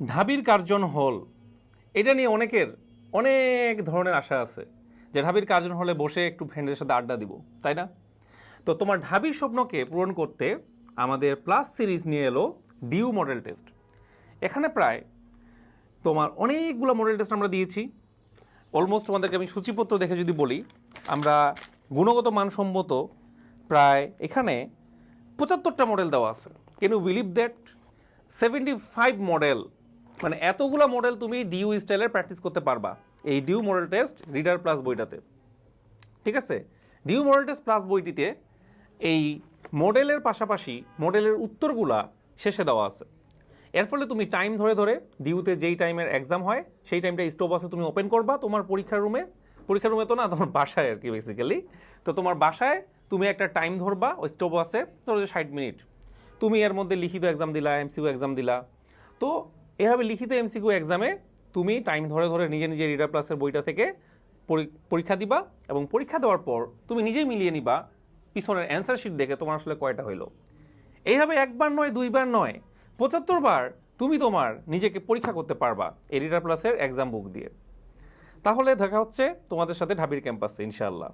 ঢাবির Curzon হল। এটা নিয়ে অনেকের অনেক ধরনের আশা আছে যে ঢাবির কার্জন হলে বসে একটু ফ্রেন্ডের সাথে আড্ডা দিব, তাই না? তো তোমার ঢাবির স্বপ্নকে পূরণ করতে আমাদের প্লাস সিরিজ নিয়ে এলো ডিউ মডেল টেস্ট এখানে প্রায় তোমার অনেকগুলো মডেল টেস্ট আমরা দিয়েছি। অলমোস্ট তোমাদেরকে আমি সূচিপত্র দেখে যদি বলি, আমরা গুণগত মানসম্মত প্রায় এখানে পঁচাত্তরটা মডেল দেওয়া আছে। Can believe that seventy five model মানে এতগুলো মডেল তুমি ডিউ স্টাইলের প্র্যাকটিস করতে পারবা। এই Dew model test reader plus বইটাতে। ঠিক আছে? ডিউ মডেল টেস্ট প্লাস বইটিতে এই মডেলের পাশাপাশি মডেলের উত্তরগুলা শেষে দেওয়া আছে। এর ফলে তুমি টাইম ধরে ধরে ডিউতে যেই টাইমের এক্সাম হয়, সেই টাইমটা স্টোভ আছে, তুমি ওপেন করবা তোমার পরীক্ষার রুমে পরীক্ষার রুমে তো না, তোমার বাসায় আর কি বেসিক্যালি তো তোমার বাসায় তুমি একটা টাইম ধরবা, ওই স্টোভ আছে, ধরো যে ষাট মিনিট তুমি এর মধ্যে লিখিত এক্সাম দিলা এমসিকিউ এক্সাম দিলা। তো এভাবে লিখিত এমসিকিউ এক্সামে তুমি টাইম ধরে ধরে নিজে নিজে রিডার প্লাসের বইটা থেকে পরীক্ষা দিবা এবং পরীক্ষা দেওয়ার পর তুমি নিজেই মিলিয়ে নিবা পিছনের অ্যান্সার শিট দেখে তোমার আসলে কয়টা হইল। এইভাবে একবার নয়, দুইবার নয়, পঁচাত্তর বার তুমি তোমার নিজেকে পরীক্ষা করতে পারবা এডিটার প্লাসের এক্সাম বুক দিয়ে। তাহলে দেখা হচ্ছে তোমাদের সাথে ঢাবির ক্যাম্পাসে ইনশাআল্লাহ।